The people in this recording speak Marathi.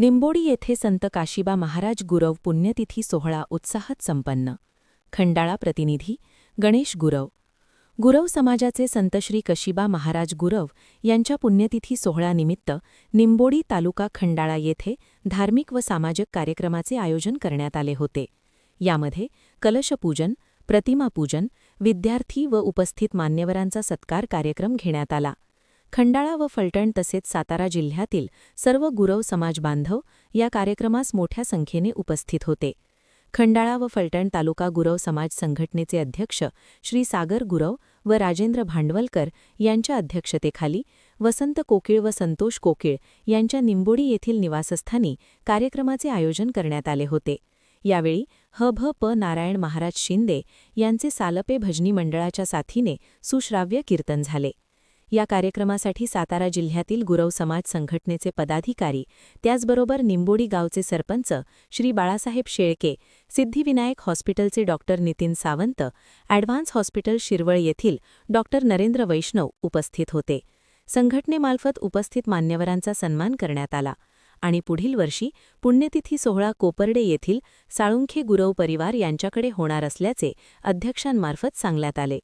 निंबोडी येथे संत काशिबा महाराज गुरव पुण्यतिथी सोहळा उत्साहात संपन्न. खंडाळा प्रतिनिधी गणेश गुरव. गुरव समाजाचे संत श्री कशिबा महाराज गुरव यांच्या पुण्यतिथी सोहळ्यानिमित्त निंबोडी तालुका खंडाळा येथे धार्मिक व सामाजिक कार्यक्रमाचे आयोजन करण्यात आले होते. यामध्ये कलशपूजन प्रतिमापूजन विद्यार्थी व उपस्थित मान्यवरांचा सत्कार कार्यक्रम घेण्यात आला. खंडाळा व फलटण तसेच सातारा जिल्ह्यातील सर्व गुरव समाज बांधव या कार्यक्रमास मोठ्या संख्येने उपस्थित होते. खंडाळा व फलटण तालुका गुरव समाज संघटनेचे अध्यक्ष श्री सागर गुरव व राजेंद्र भांडवलकर यांच्या अध्यक्षतेखाली वसंत कोकिळ व संतोष कोकिळ यांच्या निंबोडी येथील निवासस्थानी कार्यक्रमाचे आयोजन करण्यात आले होते. यावेळी ह भ प नारायण महाराज शिंदे यांचे सालपे भजनी मंडळाच्या साथीने सुश्राव्य कीर्तन झाले. या कार्यक्रमासाठी सातारा जिल्ह्यातील गुरव समाज संघटनेचे पदाधिकारी त्याचबरोबर निंबोडी गावचे सरपंच श्री बाळासाहेब शेळके सिद्धिविनायक हॉस्पिटलचे doctor Nitin Sawant advance hospital Shirwal येथील डॉक्टर नरेंद्र वैष्णव उपस्थित होते. संघटनेमार्फत उपस्थित मान्यवरांचा सन्मान करण्यात आला आणि पुढील वर्षी पुण्यतिथी सोहळा कोपर्डे येथील साळुंखे गुरव परिवार यांच्याकडे होणार असल्याचे अध्यक्षांमार्फत सांगण्यात आले.